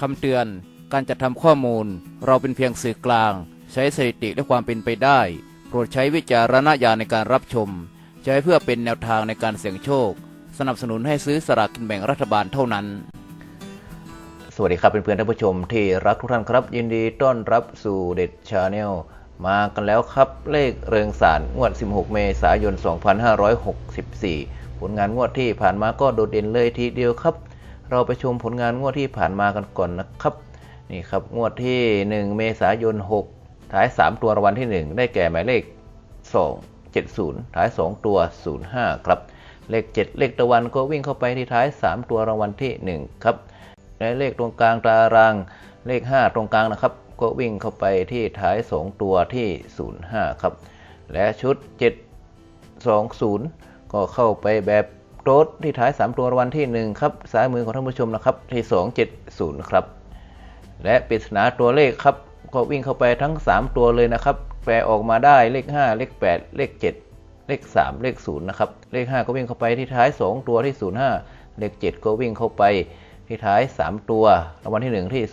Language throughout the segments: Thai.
คำเตือน การจัดทำข้อมูล เราเป็นเพียงสื่อกลาง ใช้สถิติและความเป็นไปได้ โปรดใช้วิจารณญาณในการรับชม ใช้เพื่อเป็นแนวทางในการเสี่ยงโชค สนับสนุนให้ซื้อสลากกินแบ่งรัฐบาลเท่านั้น สวัสดีครับเพื่อนๆท่านผู้ชมที่รักทุกท่านครับ ยินดีต้อนรับสู่เด็ดชาแนลมากันแล้วครับเลขเริงสารงวด 16 เมษายน 2564 ผลงานงวดที่ผ่านมาก็โดดเด่นเลยทีเดียวครับ เราไปชมผลงานงวดที่ผ่านมากันก่อนนะครับนี่ครับงวดที่ 1 เมษายน 6 ท้าย 3 ตัวรางวัลที่ 1 ได้แก่หมายเลข 2 70 ท้าย 2 ตัว 05 ครับ เลข 7 เลขตะวันก็วิ่งเข้าไปที่ท้าย 3 ตัวรางวัลที่ 1 ครับและเลขตรงกลางตารางเลข 5 ตรงกลางนะครับ ก็วิ่งเข้าไปที่ท้าย 2 ตัวที่ 05 ครับ และชุด 720 ก็เข้าไปแบบ โต๊ดที่ท้าย 3 ตัวรางวัลที่ 1 ครับซ้ายมือของท่านผู้ชมนะครับที่ 270 ครับ และปริศนาตัวเลขครับก็วิ่งเข้าไปทั้ง 3 ตัวเลยนะครับ แปลออกมาได้เลข 5 เลข 8 เลข 7 เลข 3 เลข 0 นะครับ เลข 5 ก็วิ่งเข้าไปที่ท้าย 2 ตัวที่ 05 เลข 7 ก็วิ่งเข้าไปที่ท้าย 3 ตัวรางวัลที่ 1 ที่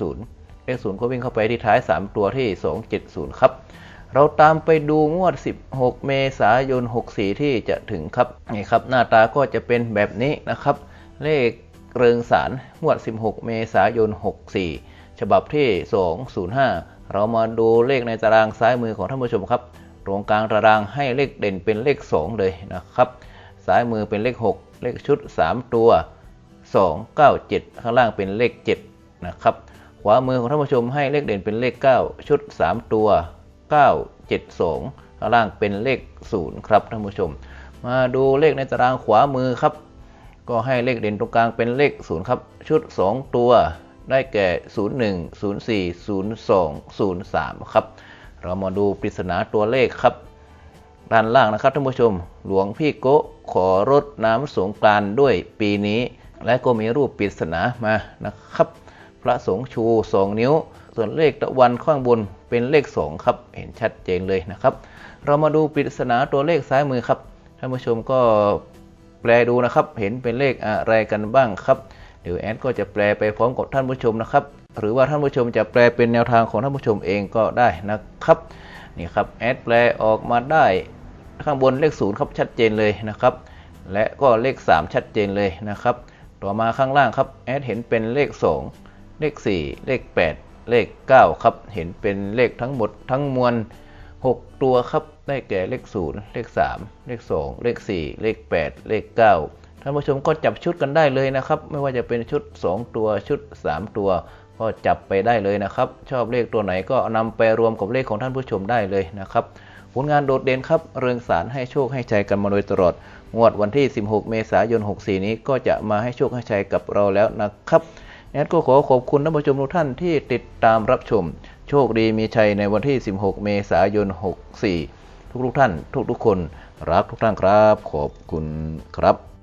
270 เลข 0 ก็วิ่งเข้าไปที่ท้าย 3 ตัวที่ 270 ครับ เราตามไปดูงวด 16 เมษายน 64 ที่จะถึงครับนี่ครับ หน้าตาก็จะเป็นแบบนี้นะครับ เลขเริงสารงวด 16 เมษายน 64 ฉบับที่ 205 เรามาดูเลขในตารางซ้ายมือของท่านผู้ชมครับ ตรงกลางตารางให้เลขเด่นเป็นเลข 2 เลยนะครับ ซ้ายมือเป็นเลข 6 เลขชุด 3 ตัว 2 9 7 ข้างล่างเป็นเลข 7 นะครับ ขวามือของท่านผู้ชมให้เลขเด่นเป็นเลข 9 ชุด 3 ตัว 9 7 2ข้างล่างเป็นเลข 0 ครับท่านผู้ชม มาดูเลขในตารางขวามือครับ ก็ให้เลขเด่นตรงกลางเป็นเลข 0 ครับ ชุด 2 ตัวได้แก่ 01 04 02 03 ครับ เรามาดูปริศนาตัวเลขครับ ด้านล่างนะครับท่านผู้ชม หลวงพี่โกขอรดน้ำสงกรานด้วยปีนี้ และก็มีรูปปริศนามานะครับ ระสงฆ์ชู 2 นิ้ว ส่วนเลขตะวันข้างบนเป็นเลข 2 ครับ เห็นชัดเจนเลยนะครับ เรามาดูปริศนาตัวเลขซ้ายมือครับ ท่านผู้ชมก็แปลดูนะครับ เห็นเป็นเลขอะไรกันบ้างครับ เดี๋ยวแอดก็จะแปลไปพร้อมกับท่านผู้ชมนะครับ หรือว่าท่านผู้ชมจะแปลเป็นแนวทางของท่านผู้ชมเองก็ได้นะครับนี่ครับแอดแปลออกมาได้ข้างบนเลขศูนย์ครับชัดเจนเลยนะครับ และก็เลข 3 ชัดเจนเลยนะครับ ต่อมาข้างล่างครับแอดเห็นเป็นเลข 2 เลข 4 เลข 8 เลข 9 ครับ เห็นเป็นเลขทั้งหมดทั้งมวล 6 ตัวครับ ได้แก่เลข 0 เลข 3 เลข 2 เลข 4 เลข 8 เลข 9 ท่านผู้ชมก็จับชุดกันได้เลยนะครับ ไม่ว่าจะเป็นชุด 2 ตัวชุด 3 ตัวก็จับไปได้เลยนะครับ ชอบเลขตัวไหนก็นำไปรวมกับเลขของท่านผู้ชมได้เลยนะครับ ผลงานโดดเด่นครับ เรืองสารให้โชคให้ชัยกันมาโดยตลอด งวดวันที่ 16 เมษายน 64 นี้ก็จะมาให้โชคให้ชัยกับเราแล้วนะครับ แอดก็ขอขอบคุณท่านผู้ชมทุกท่านที่ติดตามรับชม โชคดีมีชัยในวันที่ 16 เมษายน 64 ทุกๆท่าน ทุกๆคน รักทุกท่านครับ ขอบคุณครับ